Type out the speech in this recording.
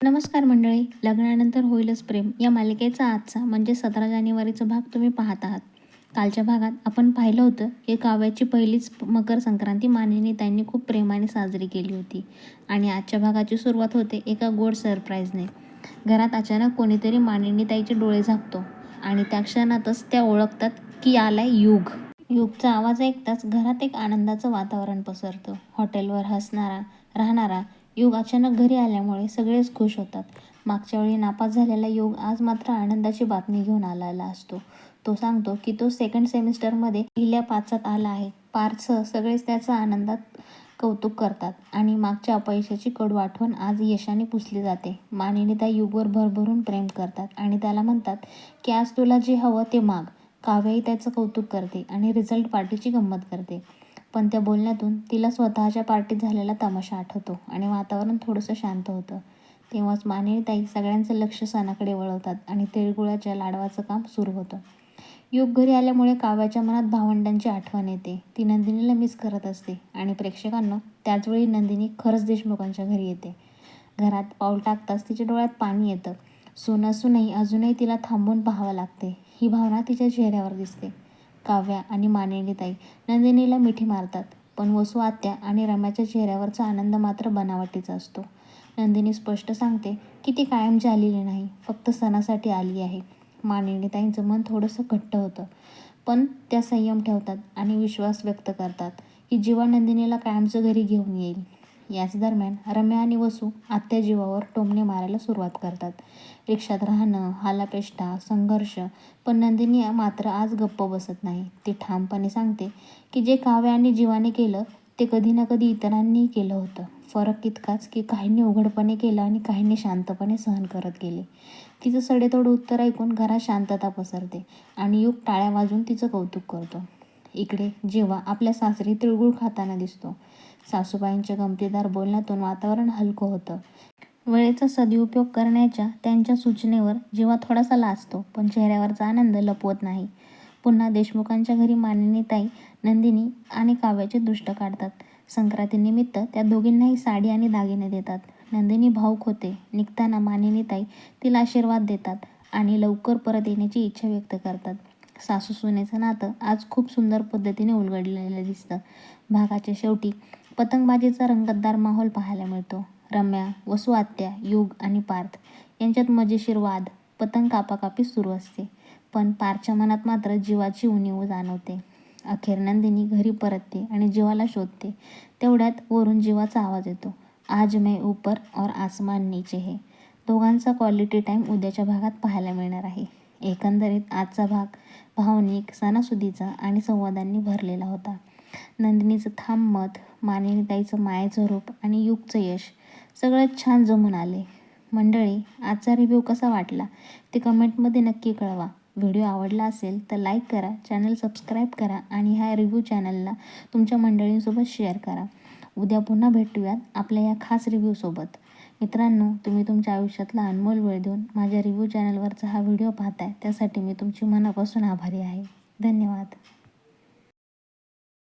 नमस्कार मंडळी. लग्नानंतर होईलच प्रेम. या मालिकेचा आजचा म्हणजे सतरा जानेवारीचा भाग तुम्ही पाहत आहात. कालच्या भागात आपण पाहिलं होतं की काव्याची पहिलीच मकर संक्रांती मानिनी त्यांनी खूप प्रेमाने साजरी केली होती. आणि आजच्या भागाची सुरुवात होते एका गोड सरप्राईजने घरात अचानक कोणीतरी मानिनी ताईचे डोळे झाकतो आणि त्या क्षणातच त्या ओळखतात की आलाय युग. युगचा आवाज ऐकताच घरात एक आनंदाचं वातावरण पसरतं. हॉटेलवर हसणारा राहणारा योग अचानक घरी आल्यामुळे सगळेच खुश होतात. मागच्या वेळी नापास झालेला योग आज मात्र आनंदाची बातमी घेऊन आलेला असतो. तो सांगतो की तो सेकंड सेमिस्टरमध्ये पहिल्या पाचात आला आहे. पार्थसह सगळेच त्याचा आनंदात कौतुक करतात आणि मागच्या अपयशाची कडू आठवण आज यशाने पुसली जाते. मानेने त्या युगवर भरभरून प्रेम करतात आणि त्याला म्हणतात की आज तुला जे हवं ते माग. काव्याही त्याचं कौतुक करते आणि रिझल्ट पार्टीची गंमत करते. पण त्या बोलण्यातून तिला स्वतःच्या पार्टीत झालेला तमाशा आठवतो आणि वातावरण थोडंसं शांत होतं. तेव्हाच मानिनी ताई सगळ्यांचं लक्ष सणाकडे वळवतात आणि तिळगुळाच्या लाडवाचं काम सुरू होतं. युग घरी आल्यामुळे काव्याच्या मनात भावंडांची आठवण येते. ती नंदिनीला मिस करत असते आणि प्रेक्षकांना त्याचवेळी नंदिनी खरंच देशमुखांच्या घरी येते. घरात पाऊल टाकताच तिच्या डोळ्यात पाणी येतं. सून असूनही अजूनही तिला थांबून पाहावं लागते. ही भावना तिच्या चेहऱ्यावर दिसते. काव्या आणि मानिनीताई नंदिनीला मिठी मारतात. पण वसू आत्या आणि रम्याच्या चेहऱ्यावरचा आनंद मात्र बनावटीचा असतो. नंदिनी स्पष्ट सांगते की ती कायमची आलेली नाही फक्त सणासाठी आली आहे. मानिनीताईंचं मन थोडंसं घट्ट होतं पण त्या संयम ठेवतात आणि विश्वास व्यक्त करतात की जीवा नंदिनीला कायमचं घरी घेऊन येईल याच दरम्यान रम्या आणि वसू आत्या जीवावर टोमणे मारायला सुरुवात करतात. रिक्षात राहणं हालापेष्टा संघर्ष पण नंदिनी मात्र आज गप्प बसत नाही. ती ठामपणे सांगते की जे काव्य आणि जीवाने केलं ते कधी ना कधी इतरांनीही केलं होतं. फरक इतकाच की काहींनी उघडपणे केलं आणि काहींनी शांतपणे सहन करत गेले. तिचं सडेतोड उत्तर ऐकून घरात शांतता पसरते आणि युग टाळ्या वाजून तिचं कौतुक करतो. इकडे जेव्हा आपल्या सासरी तिळगुळ खाताना दिसतो. सासूबाईंच्या गमतीदार बोलण्यातून वातावरण हलकं होतं. वेळेचा सदुपयोग करण्याच्या त्यांच्या सूचनेवर जेव्हा थोडासा लाजतो पण चेहऱ्यावरचा आनंद लपवत नाही. पुन्हा देशमुखांच्या घरी मानिनी ताई नंदिनी आणि काव्याचे दृष्ट काढतात. संक्रांतीनिमित्त त्या दोघींनाही साडी आणि दागिने देतात. नंदिनी भाऊक होते. निघताना मानिनी ताई तिला आशीर्वाद देतात आणि लवकर परत येण्याची इच्छा व्यक्त करतात. सासू सुनेचं नातं आज खूप सुंदर पद्धतीने उलगडलेलं दिसतं. भागाच्या शेवटी पतंगबाजीचा रंगतदार माहोल पाहायला मिळतो. रम्या वसू आत्या युग आणि पार्थ यांच्यात मजेशीर वाद पतंग कापाकापी सुरू असते. पण पारच्या मनात मात्र जीवाची उणीव जाणवते. अखेर नंदिनी घरी परतते आणि जीवाला शोधते. तेवढ्यात वरून जीवाचा आवाज येतो. आज मैं ऊपर और आसमान नीचे हे. दोघांचा क्वालिटी टाईम उद्याच्या भागात पाहायला मिळणार आहे. एकंदरीत आजचा भाग भावनिक सणासुदीचा आणि संवादांनी भरलेला होता. नंदिनीचं थांब मत मानिनीताईचं मायेचं रूप आणि युगचं यश सगळं छान जमून आले. मंडळी आजचा रिव्ह्यू कसा वाटला ते कमेंटमध्ये नक्की कळवा. व्हिडिओ आवडला असेल तर लाईक करा चॅनल सबस्क्राईब करा आणि ह्या रिव्ह्यू चॅनलला तुमच्या मंडळींसोबत शेअर करा. उद्या पुन्हा भेटूयात आपल्या या खास रिव्ह्यूसोबत मित्रांनो तुम्ही तुमच्या आयुष्यातला अनमोल वेळ देऊन माझ्या रिव्ह्यू चॅनलवरचा हा व्हिडिओ पाहताय. त्यासाठी मी तुमची मनापासून आभारी आहे. धन्यवाद.